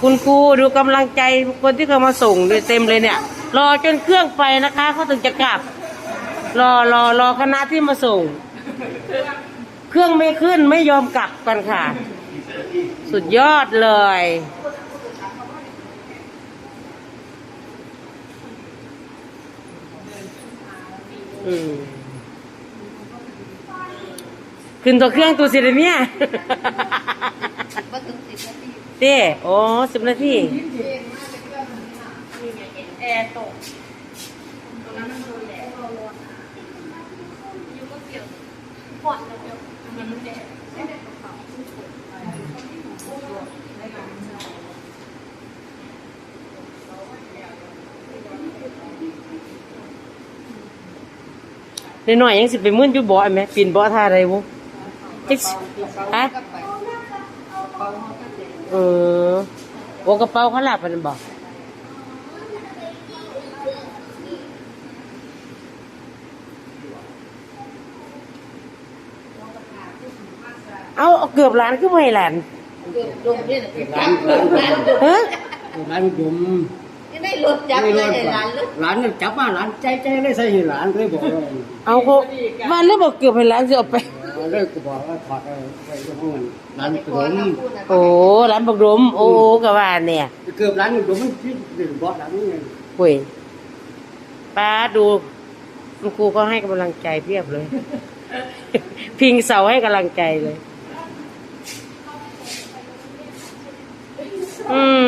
คุณครูดูกำลังใจคนที่เขามาส่งเลยเต็มเลยเนี่ย รอจนเครื่องไปนะคะเขาถึงจะกลับ รอรอรอคณะที่มาส่ง เครื่องไม่ขึ้นไม่ยอมกลับกันค่ะ สุดยอดเลยอืม ขึ้นตัวเครื่องตัวสิเลยเนี่ยว่าถึงสิบนาทีเต้โอ้สิบนาทีแอร์ตกตรงนั้นมันโดนแดดยูก็เกี่ยวปอดเดียวมันมันแดดเดี๋ยวหน่อยยังสิไปมื่นอยู่บ่อไหมปีนบ่อท่าอะไรวุ จิกฮะก็ไปเป่าห้องก็เจ็บเออโอ้กระเป๋าเขาหลับมันบอกเอาเอาเกือบหลานขึ้นมาให้หลานเกือบลงเนี่ยนะร้านร้านร้านฮะร้านดมยังได้รถจับเลยในร้านเลยร้านจับมาร้านใจใจเลยใส่ให้ร้านเลยบอกว่าเอาเขาวันแล้วบอกเกือบให้หลานสิเอาไป ร้านบอกว่มรมโอ้ร้านบักดมโอ้กะว่าเนี่ยเกือบร้านบขนมมันที่ดื่มบอสร้านนี้ไงป่วยป้าดูคครูก็ให้กำลังใจเพียบเลย พิงเสาให้กำลังใจเลย อืม